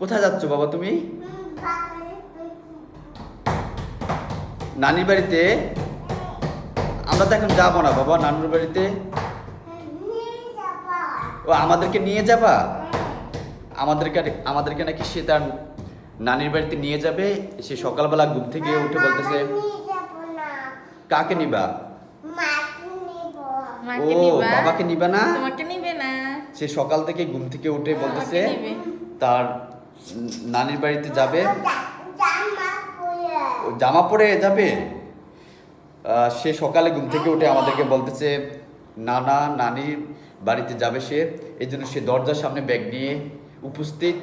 কোথায় যাচ্ছ বাবা তুমি? নানির বাড়িতে? আমরা তো এখন যাব না বাবা নানুর বাড়িতে। ও আমাদেরকে নিয়ে যাবা? আমাদেরকে আমাদেরকে নাকি সে তার নানির বাড়িতে নিয়ে যাবে? সে সকালবেলা ঘুম থেকে উঠে বলতেছে কাকে নিবা? ও বাবাকে নিবা না? তোমাকে নিবে না? সে সকাল থেকে ঘুম থেকে উঠে বলতেছে তার নানির বাড়িতে যাবে? জামা পরে। যাবে? সে সকালে ঘুম থেকে উঠে আমাদেরকে বলতেছে নানা নানির বাড়িতে যাবে সে। এই জন্য সে দরজার সামনে ব্যাগ নিয়ে উপস্থিত।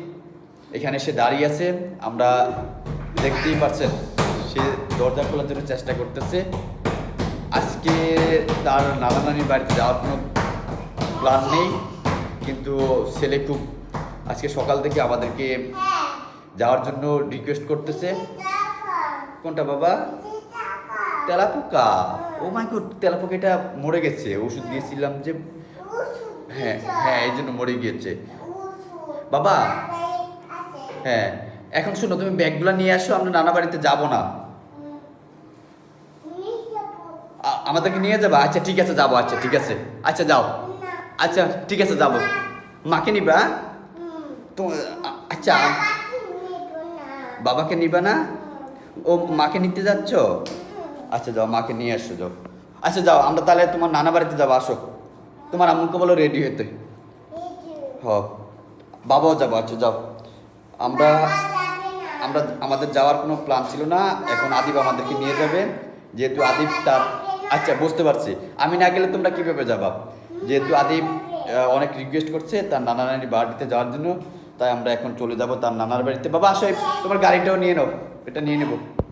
এখানে সে দাঁড়িয়ে আছে। আমরা দেখতেই পাচ্ছেন সে দরজা খোলার জন্য চেষ্টা করতেছে। আজকে তার নানা নানির বাড়িতে যাওয়ার কোনো প্ল্যান নেই। কিন্তু ছেলে খুব আজকে সকাল থেকে আমাদেরকে যাওয়ার জন্য রিকোয়েস্ট করতেছে। কোনটা বাবা? তেলাপোকা। ও মাই গড মরে গেছে। ওষুধ দিয়েছিলাম যে হ্যাঁ হ্যাঁ এই জন্য মরে গিয়েছে। বাবা হ্যাঁ এখন শোনো, তুমি ব্যাগগুলো নিয়ে আসো, আমরা নানা বাড়িতে যাব না। আমাদেরকে নিয়ে যাবা? আচ্ছা ঠিক আছে, যাব আচ্ছা ঠিক আছে। আচ্ছা যাও। আচ্ছা ঠিক আছে, যাব। মাকে নিবা তো আচ্ছা বাবাকে নিবা না ও মাকে নিতে যাচ্ছ আচ্ছা যাও মাকে নিয়ে আসো যাও আচ্ছা যাও আমরা তাহলে তোমার নানা বাড়িতে যাব আসো তোমার আম্মুকে বলো রেডি হতে হ বাবাও যাব আচ্ছা যাও আমরা আমরা আমাদের যাওয়ার কোনো প্ল্যান ছিল না এখন আদিব আমাদেরকে নিয়ে যাবে যেহেতু আদিব তার আচ্ছা বুঝতে পারছি আমি না গেলে তোমরা কীভাবে যাবা যেহেতু আদিব অনেক রিকোয়েস্ট করছে তার নানা নানির বাড়িতে যাওয়ার জন্য তাই আমরা এখন চলে যাব তার নানার বাড়িতে। বাবা, আসো তোমার গাড়িটাও নিয়ে নাও, এটা নিয়ে নেব।